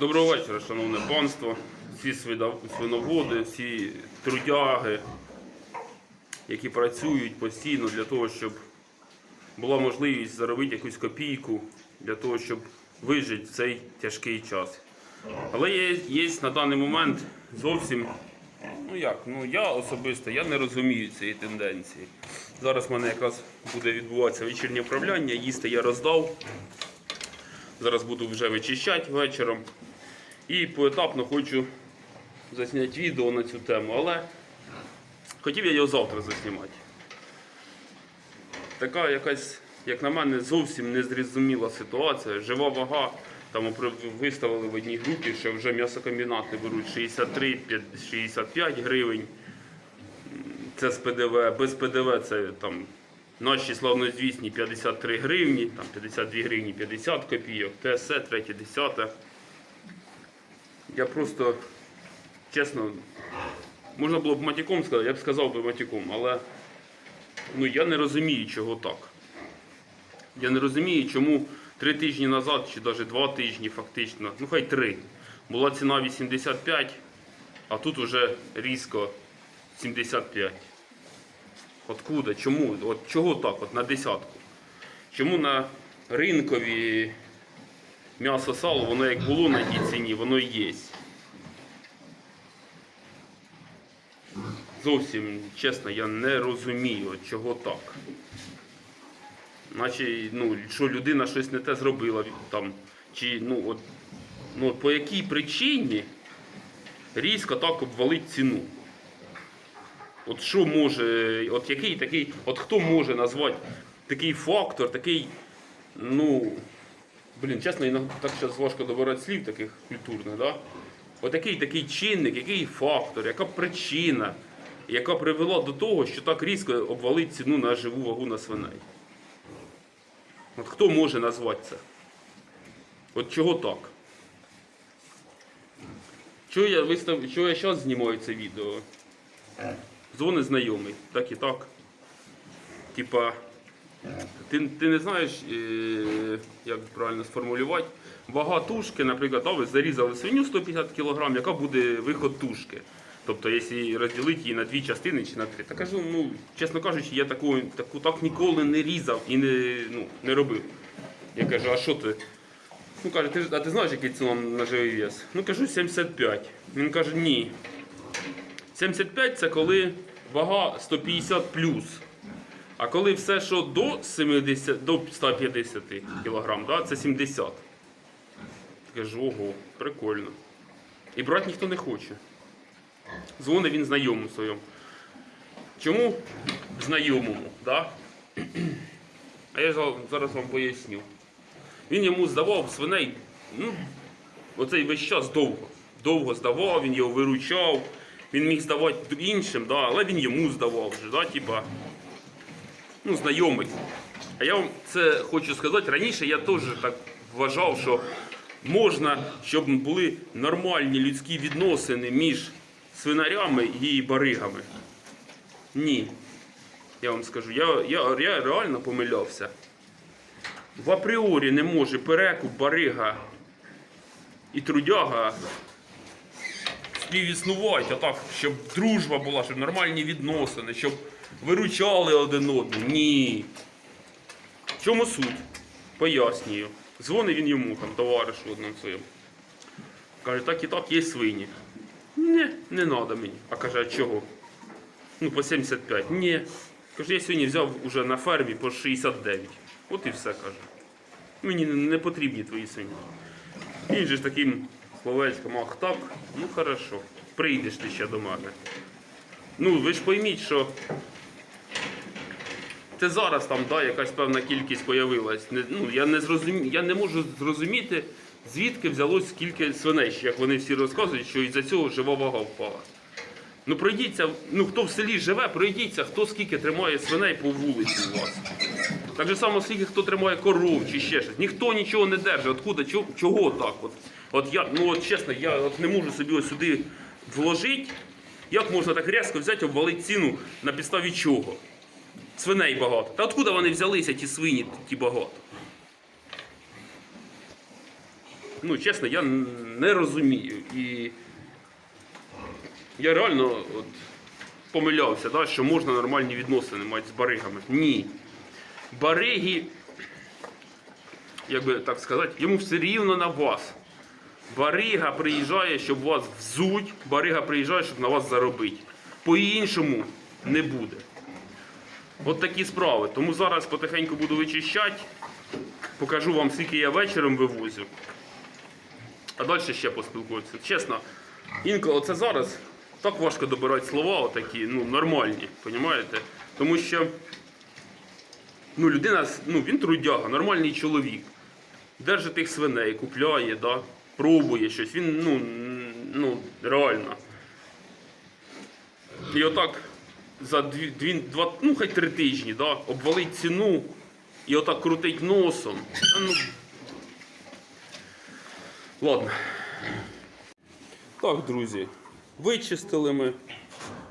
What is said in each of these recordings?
Доброго вечора, шановне панство, всі свиноводи, всі трудяги, які працюють постійно для того, щоб була можливість заробити якусь копійку, для того, щоб вижити в цей тяжкий час. Але є, є на даний момент зовсім, ну як, ну я особисто я не розумію цієї тенденції. Зараз в мене якраз буде відбуватися вечірнє управляння, їсти я роздав. Зараз буду вже вичищати вечором. І поетапно хочу засняти відео на цю тему, але хотів я його завтра заснімати. Така якась, як на мене, зовсім незрозуміла ситуація. Жива вага. Там виставили в одній групі, що вже м'ясокомбінати беруть 63-65 гривень. Це з ПДВ. Без ПДВ це там наші славнозвісні 53 гривні, там 52 гривні 50 копійок, ТСЕ 3 10. Я просто, чесно, можна було б матіком сказати, я б сказав би матіком, але ну, я не розумію, чого так. Я не розумію, чому три тижні назад, чи навіть два тижні фактично, ну хай три, була ціна 85, а тут уже різко 75. Откуда? Чому? От чого так? От на десятку? Чому на ринкові м'ясо сало, воно як було на тій ціні, воно і є. Зовсім чесно, я не розумію, чого так. Наче, ну, що людина щось не те зробила там. Чи ну от, ну, по якій причині різко так обвалить ціну? От що може, от який такий, от хто може назвати такий фактор, такий, ну, блін, чесно, так зараз важко добирати слів таких культурних, да? От який такий чинник, який фактор, яка причина, яка привела до того, що так різко обвалить ціну на живу вагу на свиней. От хто може назвати це? От чого так? Чого я вистав... чого я зараз знімаю це відео? Дзвонить знайомий, так і так. Типа, ти, ти не знаєш, е, як правильно сформулювати, вага тушки, наприклад, а ви зарізали свиню 150 кг, яка буде виход тушки. Тобто, якщо розділити її на дві частини чи на три. Та кажу, ну, чесно кажучи, я таку, таку так ніколи не різав і не, ну, не робив. Я кажу, а що ти? Ну каже, ти, а ти знаєш, який ціна на живий вес? Ну кажу, 75. Він каже, ні. 75 це коли вага 150 плюс. А коли все, що до 70, до 150 кг, да, це 70. Я кажу, ого, прикольно. І брати ніхто не хоче. Дзвонить він знайомому своєму. Чому знайомому? Да? А я зараз вам поясню. Він йому здавав свиней, ну, оцей весь час довго. Довго здавав, він його виручав, він міг здавати іншим, да, але він йому здавав вже, да, типа, ну, знайомий. А я вам це хочу сказати, раніше я теж так вважав, що можна, щоб були нормальні людські відносини між свинарями і баригами. Ні. Я вам скажу, я, я, я реально помилявся. В апріорі не може перекуп, барига і трудяга співіснувати, а так, щоб дружба була, щоб нормальні відносини, щоб виручали один одного. Ні. В чому суть? Пояснюю. Дзвонить він йому, там, товаришу одному своєму. Каже, так і так є свині. Не, не треба мені. А каже, а чого? Ну, по 75. Ні. Каже, я сьогодні взяв уже на фермі по 69. От і все каже. Мені не- потрібні твої свині. Він же ж таким словечком, ах так, ну хорошо, прийдеш ти ще до мене. Ну, ви ж пойміть, що це зараз там да, якась певна кількість появилась. Не, ну, я, не зрозумі... я не можу зрозуміти, звідки взялось скільки свиней, як вони всі розказують, що із-за цього жива вага впала. Ну пройдіться, ну хто в селі живе, пройдіться, хто скільки тримає свиней по вулиці у вас. Так же само, скільки хто тримає коров чи ще щось. Ніхто нічого не держить. Откуда, чого, чого так? От, от я, ну от чесно, я от не можу собі ось сюди вложити. Як можна так різко взяти, обвалити ціну на підставі чого? Свиней багато. Та откуда вони взялися, ті свині, ті багато? ну чесно, я не розумію. І я реально от, помилявся, да, що можна нормальні відносини мати з баригами. Ні. Бариги, як би так сказати, йому все рівно на вас. Барига приїжджає, щоб вас взуть, барига приїжджає, щоб на вас заробити. По-іншому не буде. От такі справи. Тому зараз потихеньку буду вичищати. Покажу вам, скільки я вечором вивозю. А далі ще поспілкуюся. Чесно, інколи це зараз так важко добирати слова, отакі, ну, нормальні, розумієте? Тому що ну, людина, ну, він трудяга, нормальний чоловік. Держить тих свиней, купляє, да, пробує щось. Він ну, ну, реально. І отак за дві, дві, два, ну хай три тижні, да, обвалить ціну і отак крутить носом. Ну... Ладно. Так, друзі, вичистили ми.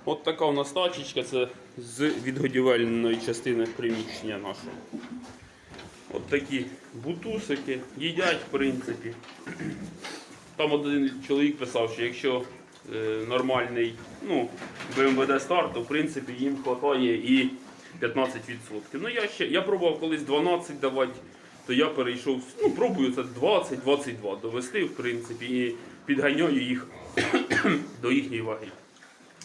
От така у нас тачечка, це з відгодівельної частини приміщення нашого. От такі бутусики їдять, в принципі. Там один чоловік писав, що якщо е, нормальний ну, БМВД старт, то в принципі їм вистачає і 15%. Ну я ще я пробував колись 12 давати, то я перейшов, ну пробую це 20-22 довести, в принципі, і підганяю їх до їхньої ваги.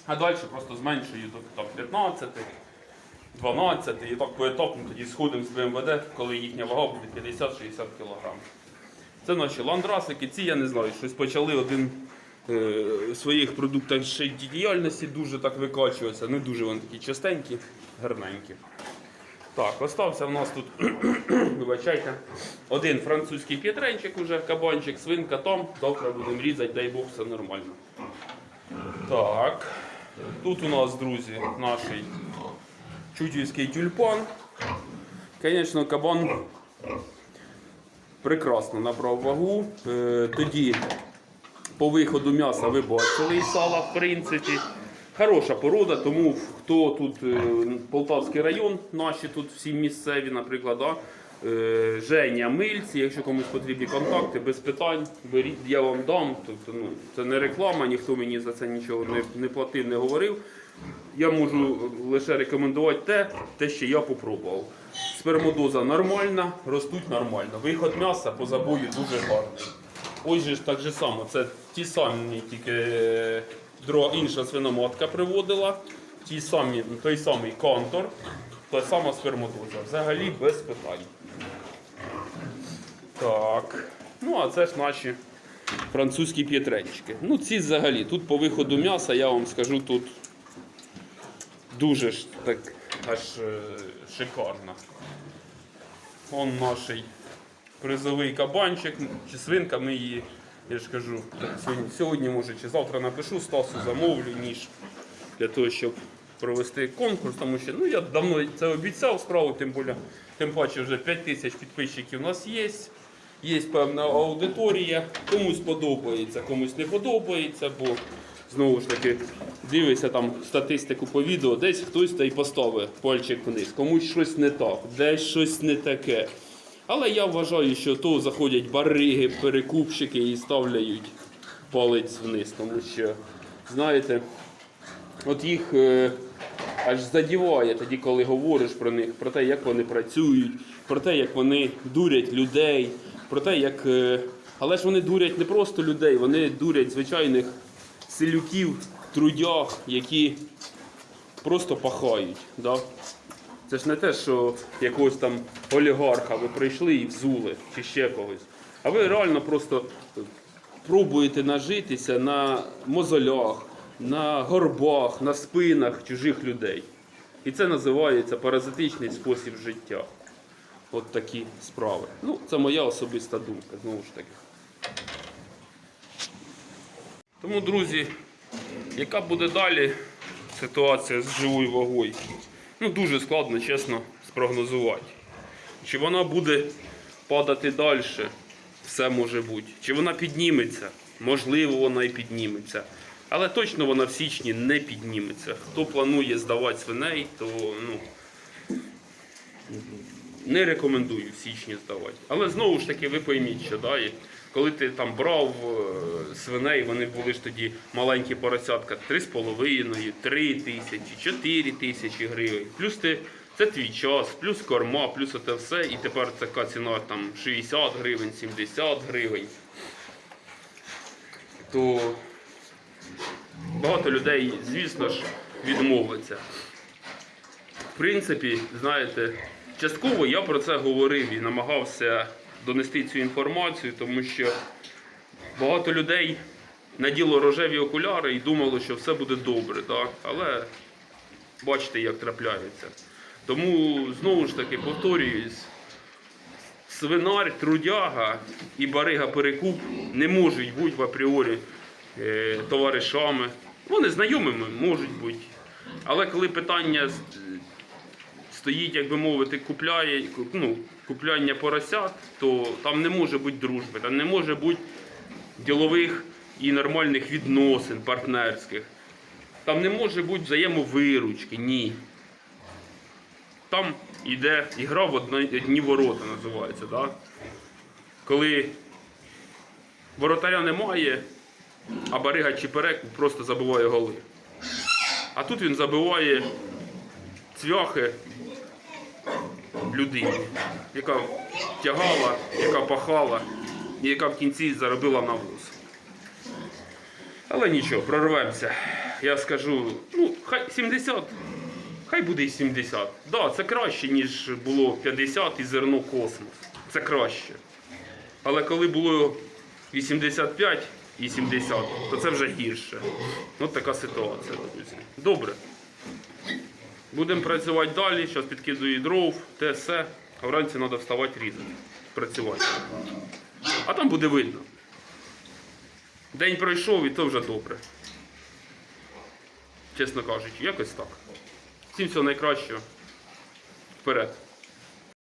А далі просто зменшую до там, 15, 12 і так поетапно тоді сходимо з БМВД, коли їхня вага буде 50-60 кг. Це наші ландрасики. Ці я не знаю, щось почали один е, в своїх продуктах ще діяльності дуже так викачуватися. Не дуже вони такі частенькі, гарненькі. Так, остався в нас тут, вибачайте, один французький п'ятренчик уже, кабанчик, свинка там. Завтра будемо різати, дай Бог, все нормально. Так, тут у нас, друзі, наш чудівський тюльпан. Звісно, кабан прекрасно набрав вагу. Е, Тоді по виходу м'яса ви бачили і сала, в принципі. Хороша порода, тому хто тут е, Полтавський район, наші тут всі місцеві, наприклад, да, е, Женя Мильці, якщо комусь потрібні контакти, без питань, я вам дам. Тобто, ну, це не реклама, ніхто мені за це нічого не, не платив, не говорив. Я можу лише рекомендувати те, те, що я попробував. Спермодоза нормальна, ростуть нормально. Виход м'яса по забою дуже гарний. Ось же так же само, це ті самі, тільки е, інша свиноматка приводила, ті самі, той самий кантор, та сама спермодоза. Взагалі без питань. Так. Ну, а це ж наші французькі п'єтренчики. Ну, ці взагалі, тут по виходу м'яса, я вам скажу, тут дуже ж так аж е, шикарно. Он наш призовий кабанчик чи свинка, ми її, я ж кажу, сьогодні, сьогодні може чи завтра напишу Стасу, замовлю ніж для того, щоб провести конкурс, тому що ну, я давно це обіцяв справу, тим, більше, тим паче вже 5 тисяч підписчиків у нас є. Є певна аудиторія, комусь подобається, комусь не подобається, бо знову ж таки дивишся там статистику по відео, десь хтось та й поставив пальчик вниз, комусь щось не так, десь щось не таке. Але я вважаю, що то заходять бариги, перекупщики і ставляють палець вниз, тому що, знаєте, от їх е, аж задіває тоді, коли говориш про них, про те, як вони працюють, про те, як вони дурять людей, про те, як. е, але ж вони дурять не просто людей, вони дурять звичайних селюків, трудяг, які просто пахають. Да? Це ж не те, що якогось там олігарха ви прийшли і взули, чи ще когось. А ви реально просто пробуєте нажитися на мозолях, на горбах, на спинах чужих людей. І це називається паразитичний спосіб життя. От такі справи. Ну, це моя особиста думка, знову ж таки. Тому, друзі, яка буде далі ситуація з живою вагою? Ну, дуже складно, чесно, спрогнозувати. Чи вона буде падати далі, все може бути. Чи вона підніметься? Можливо, вона і підніметься. Але точно вона в січні не підніметься. Хто планує здавати свиней, то ну, не рекомендую в січні здавати. Але знову ж таки, ви пойміть, що да, Коли ти там брав е, свиней, вони були ж тоді маленькі поросятка 3,5, 3 тисячі, 4 тисячі гривень. Плюс ти це твій час, плюс корма, плюс це все. І тепер така ціна там 60 гривень, 70 гривень. То багато людей, звісно ж, відмовиться. В принципі, знаєте, частково я про це говорив і намагався донести цю інформацію, тому що багато людей наділо рожеві окуляри і думало, що все буде добре, так? але бачите, як трапляється. Тому знову ж таки повторююсь, свинар, трудяга і барига перекуп не можуть бути в апріорі е, товаришами. Вони знайомими можуть бути. Але коли питання стоїть, як би мовити, купляє, ну, купляння поросят, то там не може бути дружби, там не може бути ділових і нормальних відносин партнерських. Там не може бути взаємовиручки, ні. Там йде ігра в одні, ворота, називається. Да? Коли воротаря немає, а барига чи перекуп просто забиває голи. А тут він забиває цвяхи людині, яка тягала, яка пахала і яка в кінці заробила навоз. Але нічого, прорвемося. Я скажу, ну, хай 70, хай буде і 70. Да, це краще, ніж було 50 і зерно космос. Це краще. Але коли було 85 і 70, то це вже гірше. От така ситуація, друзі. Добре. Будемо працювати далі. Зараз підкидую дров, те все. А вранці треба вставати різати. Працювати. А там буде видно. День пройшов і то вже добре. Чесно кажучи, якось так. Всім всього найкращого. Вперед.